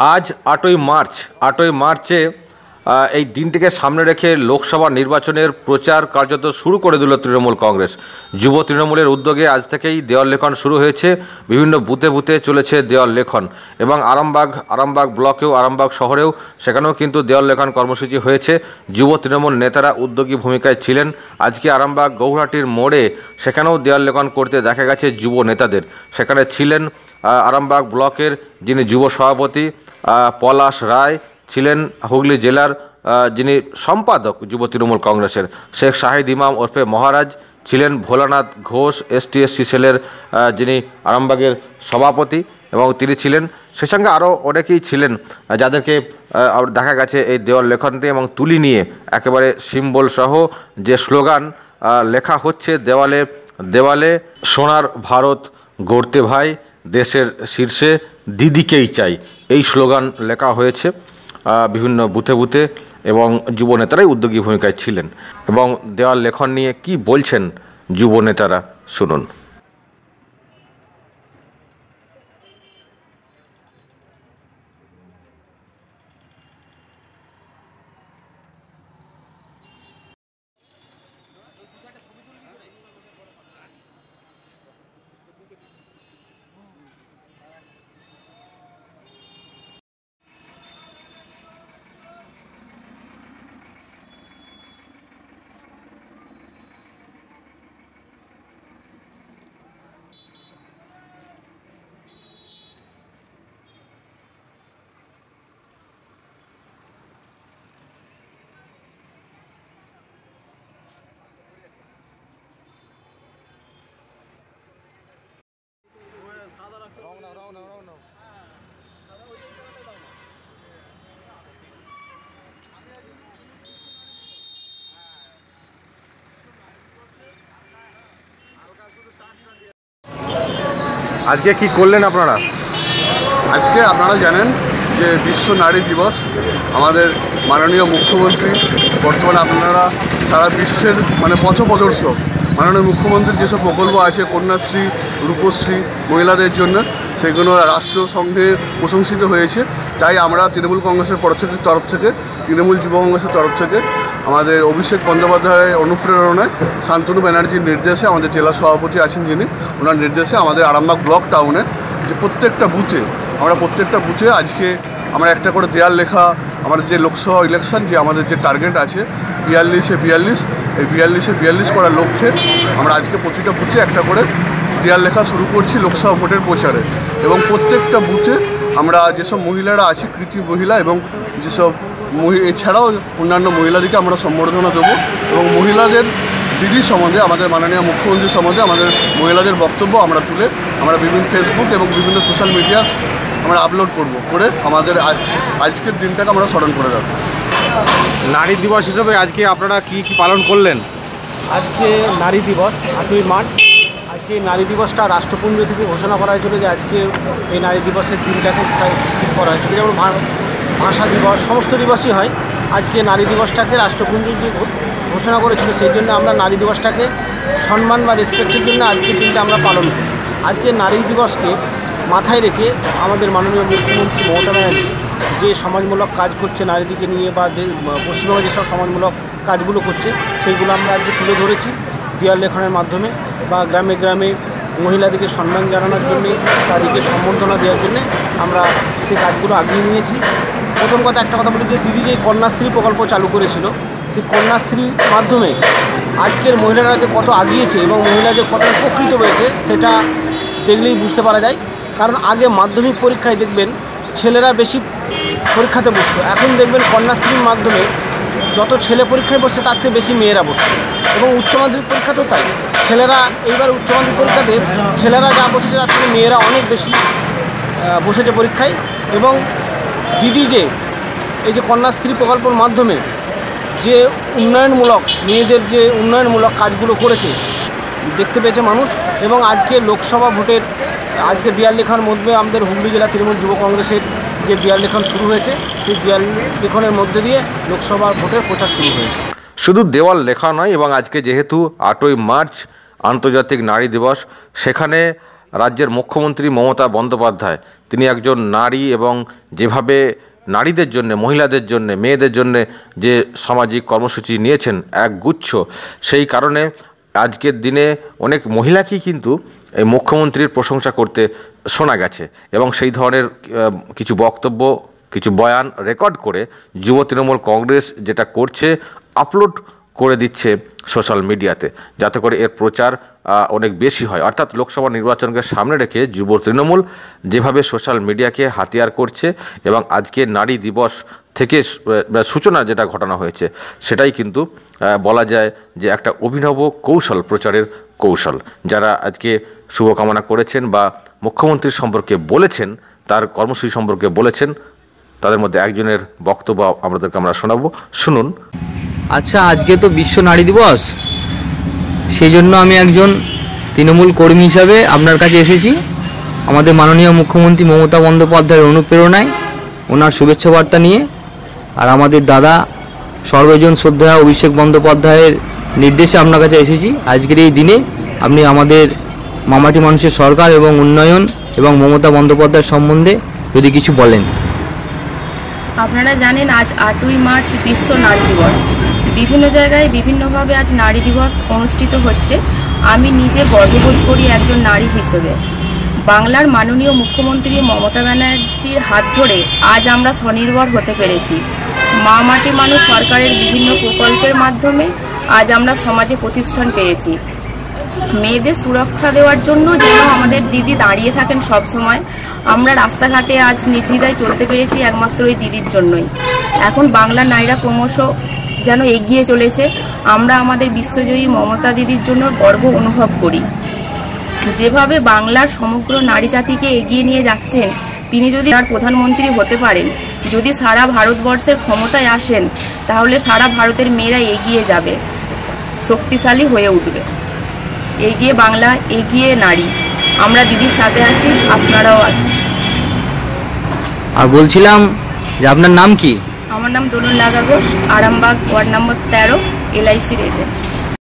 আজ আটই মার্চ আটই মার্চে আহ, এই দিনটিকে সামনে রেখে লোকসভা নির্বাচনের প্রচার কার্যত শুরু করে দিল তৃণমূল কংগ্রেস। যুব তৃণমূলের উদ্যোগে আজ থেকেই দেওয়াল লেখন শুরু হয়েছে। বিভিন্ন বুথে বুথে চলেছে দেওয়াল লেখন এবং আরামবাগ আরামবাগ ব্লকেও, আরামবাগ শহরেও সেখানেও কিন্তু দেওয়াল লেখন কর্মসূচি হয়েছে। যুব তৃণমূল নেতারা উদ্যোগী ভূমিকায় ছিলেন। আজকে আরামবাগ গৌহাটির মোড়ে সেখানেও দেওয়াল লেখন করতে দেখা গেছে যুব নেতাদের। সেখানে ছিলেন আরামবাগ ব্লকের যিনি যুব সভাপতি পলাশ রায় ছিলেন হুগলি জেলার যিনি সম্পাদক যুব তৃণমূল কংগ্রেসের, শেখ শাহিদ ইমাম ওরফে মহারাজ ছিলেন ভোলানাথ ঘোষ এসটিএসসি সেলের যিনি আরামবাগের সভাপতি এবং তিনি ছিলেন। সে সঙ্গে আরও অনেকেই ছিলেন যাদেরকে দেখা গেছে এই দেওয়াল লেখনটি এবং তুলি নিয়ে একেবারে সিম্বল সহ যে স্লোগান লেখা হচ্ছে দেওয়ালে দেওয়ালে সোনার ভারত গড়তে ভাই, দেশের শীর্ষে দিদিকেই চাই, এই স্লোগান লেখা হয়েছে। বিভিন্ন বুথে বুথে এবং যুবনেতারাই উদ্যোগী ভূমিকায় ছিলেন। এবং দেওয়াল লেখন নিয়ে কি বলছেন যুবনেতারা, শুনুন। আজকে কি করলেন আপনারা? আজকে আপনারা জানেন যে বিশ্ব নারী দিবস, আমাদের মাননীয় মুখ্যমন্ত্রী, বর্তমানে আপনারা সারা বিশ্বের মানে পথপ্রদর্শক। মাননীয় মুখ্যমন্ত্রীর যেসব প্রকল্প আছে, কন্যাশ্রী, রূপশ্রী মহিলাদের জন্য, সেগুলো রাষ্ট্রসংঘে প্রশংসিত হয়েছে। তাই আমরা তৃণমূল কংগ্রেসের তরফ থেকে তৃণমূল যুব কংগ্রেসের তরফ থেকে আমাদের অভিষেক বন্দ্যোপাধ্যায়ের অনুপ্রেরণায় শান্তনু ব্যানার্জির নির্দেশে আমাদের জেলা সভাপতি আছেন যিনি। ওনার নির্দেশে আমাদের আরামবাগ ব্লক টাউনে যে প্রত্যেকটা বুথে, আমরা প্রত্যেকটা বুথে আজকে আমরা একটা করে দেয়াল লেখা, আমাদের যে লোকসভা ইলেকশন যে আমাদের যে টার্গেট আছে, বিয়াল্লিশে বিয়াল্লিশ, এই বিয়াল্লিশে বিয়াল্লিশ করার লক্ষ্যে আমরা আজকে প্রতিটা বুথে একটা করে দেয়াল লেখা শুরু করছি লোকসভা ভোটের প্রচারে। এবং প্রত্যেকটা বুথে আমরা যেসব মহিলারা আছে, কৃতি মহিলা এবং যেসব এছাড়াও অন্যান্য মহিলাদেরকে আমরা সম্বর্ধনা দেবো এবং মহিলাদের দিদি সম্বন্ধে আমাদের মাননীয় মুখ্যমন্ত্রী সম্বন্ধে আমাদের মহিলাদের বক্তব্য আমরা তুলে আমরা বিভিন্ন ফেসবুক এবং বিভিন্ন সোশ্যাল মিডিয়া আমরা আপলোড করব করে আমাদের আজ- আজকের দিনটাকে আমরা স্মরণ করে রাখব। নারী দিবস হিসেবে আজকে আপনারা কি কি পালন করলেন? আজকে নারী দিবস আটই মার্চ। আজকে নারী দিবসটা রাষ্ট্রপুঞ্জ থেকে ঘোষণা করা হয়েছিল যে আজকে এই নারী দিবসের দিনটাকে স্থির করা হয়েছিল যেমন ভাষা দিবস, সমস্ত দিবসই হয়। আজকে নারী দিবসটাকে রাষ্ট্রপুঞ্জ ঘোষণা করেছিল, সেই জন্য আমরা নারী দিবসটাকে সম্মান বা রেসপেক্টের জন্য আজকের দিনটা আমরা পালন করি। আজকে নারী দিবসকে মাথায় রেখে আমাদের মাননীয় মুখ্যমন্ত্রী মমতা ব্যানার্জি যে সমাজমূলক কাজ করছে নারীদিকে নিয়ে বা পশ্চিমবঙ্গে যেসব সমাজমূলক কাজগুলো করছে, সেইগুলো আমরা আজকে তুলে ধরেছি দেয়াল লেখনের মাধ্যমে বা গ্রামে গ্রামে মহিলাদেরকে সম্মান জানানোর জন্যে, তাদেরকে সম্বর্ধনা দেওয়ার জন্যে আমরা সেই কাজগুলো আগিয়ে নিয়েছি। প্রথম কথা একটা কথা বলি যে দিদি যে কন্যাশ্রী প্রকল্প চালু করেছিল, সেই কন্যাশ্রীর মাধ্যমে আজকের মহিলারা যে কত আগিয়েছে এবং মহিলা যে কত উপকৃত হয়েছে, সেটা দেখলেই বুঝতে পারা যায়। কারণ আগে মাধ্যমিক পরীক্ষায় দেখবেন ছেলেরা বেশি পরীক্ষাতে বসতো। এখন দেখবেন কন্যাশ্রীর মাধ্যমে যত ছেলে পরীক্ষায় বসছে, তার থেকে বেশি মেয়েরা বসছে। এবং উচ্চ মাধ্যমিক পরীক্ষাতেও তাই। ছেলেরা এইবার উচ্চ মাধ্যমিক পরীক্ষাতে ছেলেরা যা বসেছে, তার থেকে মেয়েরা অনেক বেশি বসেছে পরীক্ষায়। এবং দিদি যে, এই যে কন্যাশ্রী প্রকল্পের মাধ্যমে যে উন্নয়নমূলক, মেয়েদের যে উন্নয়নমূলক কাজগুলো করেছে, দেখতে পেয়েছে মানুষ। এবং আজকে লোকসভা ভোটের, আজকে দেয়াল লেখার মধ্যে আমাদের হুগলি জেলা তৃণমূল যুব কংগ্রেসের যে দেয়াল লেখন শুরু হয়েছে, সেই দেয়াল লেখনের মধ্যে দিয়ে লোকসভা ভোটের প্রচার শুরু হয়েছে। শুধু দেওয়াল লেখা নয়, এবং আজকে যেহেতু আটই মার্চ আন্তর্জাতিক নারী দিবস, সেখানে রাজ্যের মুখ্যমন্ত্রী মমতা বন্দ্যোপাধ্যায়। তিনি একজন নারী এবং যেভাবে নারীদের জন্য, মহিলাদের জন্য, মেয়েদের জন্য যে সামাজিক কর্মসূচি নিয়েছেন এক গুচ্ছ সেই কারণে আজকের দিনে অনেক মহিলাকেই কিন্তু এই মুখ্যমন্ত্রীর প্রশংসা করতে শোনা গেছে এবং সেই ধরনের কিছু বক্তব্য, কিছু বয়ান রেকর্ড করে যুব তৃণমূল কংগ্রেস যেটা করছে, আপলোড করে দিচ্ছে সোশ্যাল মিডিয়াতে, যাতে করে এর প্রচার অনেক বেশি হয়। অর্থাৎ লোকসভা নির্বাচনকে সামনে রেখে যুব তৃণমূল যেভাবে সোশ্যাল মিডিয়াকে হাতিয়ার করছে এবং আজকে নারী দিবস থেকে সূচনা যেটা ঘটানো হয়েছে, সেটাই কিন্তু বলা যায় যে একটা অভিনব কৌশল, প্রচারের কৌশল। যারা আজকে শুভকামনা করেছেন বা মুখ্যমন্ত্রীর সম্পর্কে বলেছেন, তার কর্মসূচি সম্পর্কে বলেছেন, তাদের মধ্যে একজনের বক্তব্য আমাদেরকে আমরা শোনাবো। শুনুন। আচ্ছা আজকে তো বিশ্ব নারী দিবস। সেই জন্য আমি একজন তৃণমূল কর্মী হিসাবে আপনার কাছে এসেছি। আমাদের মাননীয় মুখ্যমন্ত্রী মমতা বন্দ্যোপাধ্যায়ের অনুপ্রেরণায়, ওনার শুভেচ্ছা বার্তা নিয়ে, আর আমাদের দাদা সর্বজন শ্রদ্ধা অভিষেক বন্দ্যোপাধ্যায়ের নির্দেশে আপনার কাছে এসেছি। আজকের এই দিনে আপনি আমাদের মামাটি মানুষের সরকার এবং উন্নয়ন এবং মমতা বন্দ্যোপাধ্যায় সম্বন্ধে যদি কিছু বলেন। আপনারা জানেন, আজ আটই মার্চ বিশ্ব নারী দিবস। বিভিন্ন জায়গায় বিভিন্নভাবে আজ নারী দিবস অনুষ্ঠিত হচ্ছে। আমি নিজে গর্ববোধ করি একজন নারী হিসেবে। বাংলার মাননীয় মুখ্যমন্ত্রী মমতা ব্যানার্জির হাত ধরে আজ আমরা স্বনির্ভর হতে পেরেছি। মা মাটি মানুষ সরকারের বিভিন্ন প্রকল্পের মাধ্যমে আজ আমরা সমাজে প্রতিষ্ঠান পেয়েছি। মেয়েদের সুরক্ষা দেওয়ার জন্য যেন আমাদের দিদি দাঁড়িয়ে থাকেন সব সময়, আমরা রাস্তাঘাটে আজ নির্দ্বিধায় চলতে পেরেছি একমাত্র এই দিদির জন্যই। এখন বাংলার নারীরা ক্রমশ যেন এগিয়ে চলেছে। আমরা আমাদের বিশ্বজয়ী মমতা দিদির জন্য গর্ব অনুভব করি। যেভাবে বাংলার সমগ্র নারী জাতিকে এগিয়ে নিয়ে যাচ্ছেন, তিনি যদি আর প্রধানমন্ত্রী হতে পারেন, যদি সারা ভারতবর্ষের ক্ষমতায় আসেন, তাহলে সারা ভারতের মেয়েরা এগিয়ে যাবে, শক্তিশালী হয়ে উঠবে। এগিয়ে বাংলা, এগিয়ে নারী। আমরা দিদির সাথে আছি, আপনারাও আসুন। আর বলছিলাম যে আপনার নাম কি? আমার নাম দোলন লাগা ঘোষ আরামবাগ ওয়ার্ড নম্বর তেরো এলআইসি এজেন্ট